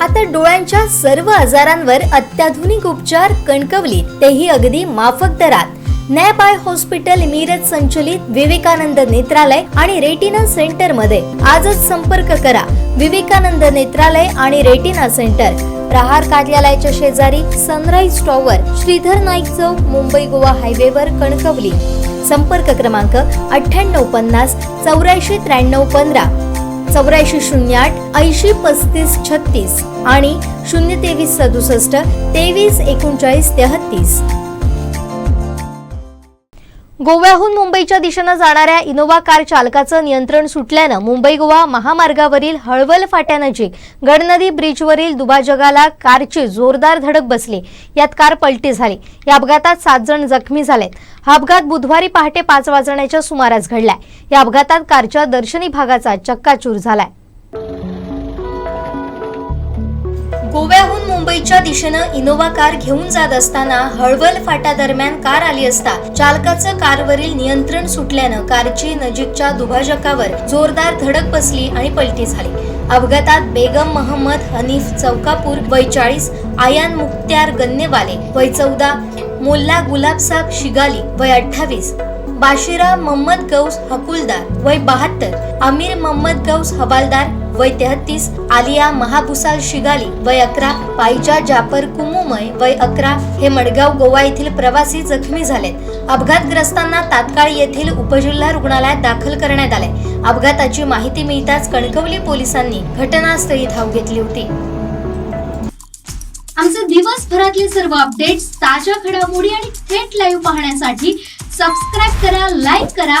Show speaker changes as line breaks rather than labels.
आता डोळ्यांच्या सर्व आजारांवर अत्याधुनिक उपचार कणकवली तेही अगदी माफक दरात. नॅबाय हॉस्पिटल मिरज संचलित विवेकानंद नेत्रालय आणि रेटिना सेंटरमध्ये आजच संपर्क करा. विवेकानंद नेत्रालय आणि रेटिना सेंटर. प्रहार कार्यालयाच्या शेजारी सनराईज टॉवर श्रीधर नाईक चौक मुंबई गोवा हायवेवर कणकवली. संपर्क क्रमांक अठ्ठ्याण्णव पन्नास चौऱ्याऐंशी त्र्याण्णव पंधरा. चौऱ्याऐंशी शून्य आठ ऐंशी पस्तीस छत्तीस आणि शून्य तेवीस सदुसष्ट तेवीस एकोणचाळीस तेहत्तीस गोव्याहून मुंबईच्या दिशेनं जाणाऱ्या इनोव्हा कार चालकाचं नियंत्रण सुटल्यानं मुंबई गोवा महामार्गावरील हळवल फाट्यानजीक गडनदी ब्रिजवरील दुभाजगाला कारची जोरदार धडक बसली. यात कार पलटी झाली. या अपघातात सात जण जखमी झालेत. हा अपघात बुधवारी पहाटे पाच वाजण्याच्या सुमारास घडलाय. या अपघातात कारच्या दर्शनी भागाचा चक्काचूर झालाय. गोव्याहून मुंबईच्या दिशेनं इनोव्हा कार घेऊन जात असताना हळवल फाटा दरम्यान कार आली असता चालकाचं कारवरील नियंत्रण सुटल्यानं कारची नजीकच्या दुभाजकावर जोरदार धडक बसली आणि पलटी झाली. अपघातात बेगम महम्मद हनीफ चौकापूर वय चाळीस आयान मुक्त्यार गन्नेवाले वय चौदा मोल्ला गुलाबसाब शिगाली वय अठ्ठावीस बाशिरा मम्मद गौस हकुलदार वय बहात्तर आमिर मोहम्मद गौस हवालदार वय तेहतीस आलिया महाभुसाल शिगाली वय अकरा पायजा जाफर कुमुमय वय अकरा हे मडगाव गोवा येथील प्रवासी जखमी झालेत. अपघातग्रस्तांना तात्काळ येथील उपजिल्हा रुग्णालयात दाखल करण्यात आले अपघाताची माहिती मिळताच कणकवली पोलिसांनी घटनास्थळी धाव घेतली होती.
आमचे दिवसभरातले सर्व अपडेट्स ताज्या घडामोडी आणि थेट लाईव्ह पाहण्यासाठी सबस्क्राईब करा लाईक करा